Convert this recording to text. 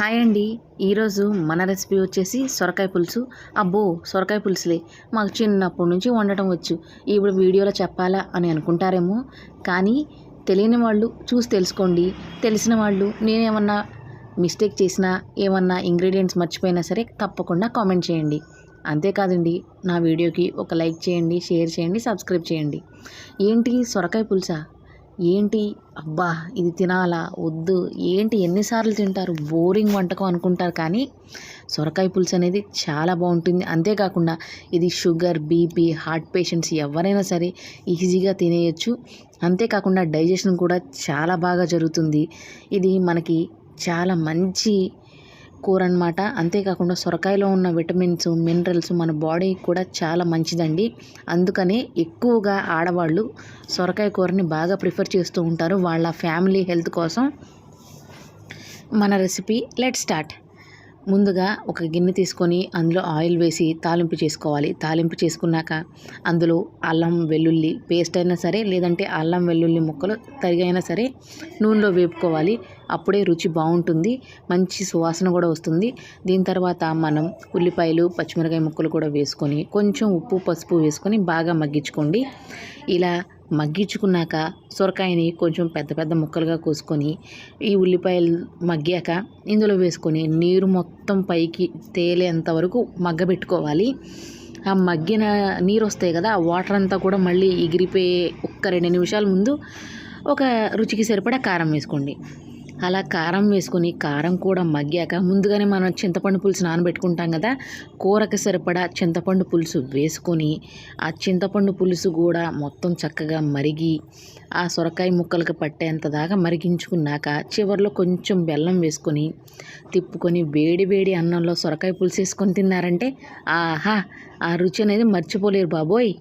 Hi అండి. ఈరోజు మన రెసిపీ వచ్చేసి సొరకాయ పులుసు. అబ్బో సొరకాయ పులుసులే. మాకు చిన్నప్పటి నుంచి వండటం వచ్చు. ఇప్పుడు వీడియోలో చెప్పాలా అని అనుకుంటారేమో. కానీ తెలియని వాళ్ళు చూసి తెలుసుకోండి. తెలిసిన వాళ్ళు నేనేమన్నా మిస్టేక్ చేసినా ఏమన్నా ఇంగ్రీడియంట్స్ మర్చిపోయినా సరే తప్పకుండా కామెంట్ చేయండి. అంతేకాదండి నా వీడియోకి ఒక లైక్ చేయండి షేర్ చేయండి సబ్స్క్రైబ్ చేయండి. ఏంటి సొరకాయ పులుసా? ఏంటి? అబ్బా ఇది తినాలా? వద్దు. ఏంటి? ఎన్నిసార్లు తింటారు? బోరింగ్ వంటకం అనుకుంటారు కానీ సొరకాయ పులుసు అనేది చాలా బాగుంటుంది. అంతేకాకుండా ఇది షుగర్ బీపీ హార్ట్ పేషెంట్స్ ఎవరైనా సరే ఈజీగా తినేయచ్చు. అంతేకాకుండా డైజెషన్ కూడా చాలా బాగా జరుగుతుంది. ఇది మనకి చాలా మంచి కూర అనమాట అంతేకాకుండా సొరకాయలో ఉన్న విటమిన్స్ మినరల్స్ మన బాడీకి కూడా చాలా మంచిదండి. అందుకనే ఎక్కువగా ఆడవాళ్ళు సొరకాయ కూరని బాగా ప్రిఫర్ చేస్తూ ఉంటారు. వాళ్ళ ఫ్యామిలీ హెల్త్ కోసం మన రెసిపీ లెట్ స్టార్ట్. ముందుగా ఒక గిన్నె తీసుకొని అందులో ఆయిల్ వేసి తాలింపు చేసుకోవాలి. తాలింపు చేసుకున్నాక అందులో అల్లం వెల్లుల్లి పేస్ట్ అయినా సరే లేదంటే అల్లం వెల్లుల్లి ముక్కలు తరిగైనా సరే నూనెలో వేపుకోవాలి. అప్పుడే రుచి బాగుంటుంది. మంచి సువాసన కూడా వస్తుంది. దీని తర్వాత మనం ఉల్లిపాయలు పచ్చిమిరకాయ ముక్కలు కూడా వేసుకొని కొంచెం ఉప్పు పసుపు వేసుకొని బాగా మగ్గించుకోండి. ఇలా మగ్గించుకున్నాక సొరకాయని కొంచెం పెద్ద పెద్ద ముక్కలుగా కోసుకొని ఈ ఉల్లిపాయలు మగ్గాక ఇందులో వేసుకొని నీరు మొత్తం పైకి తేలేంత వరకు మగ్గబెట్టుకోవాలి. ఆ మగ్గిన నీరు వస్తాయి కదా ఆ వాటర్ అంతా కూడా మళ్ళీ ఎగిరిపోయే ఒక్క రెండు నిమిషాల ముందు ఒక రుచికి సరిపడా కారం వేసుకోండి. అలా కారం వేసుకొని కారం కూడా మగ్గాక ముందుగానే మనం చింతపండు పులుసు నానబెట్టుకుంటాం కదా కూరకి సరిపడా చింతపండు పులుసు వేసుకొని ఆ చింతపండు పులుసు కూడా మొత్తం చక్కగా మరిగి ఆ సొరకాయ ముక్కలకు పట్టేంత దాకా మరిగించుకున్నాక చివరిలో కొంచెం బెల్లం వేసుకొని తిప్పుకొని వేడి వేడి అన్నంలో సొరకాయ పులుసు వేసుకొని తిన్నారంటే ఆహా ఆ రుచి అనేది మర్చిపోలేరు బాబోయ్.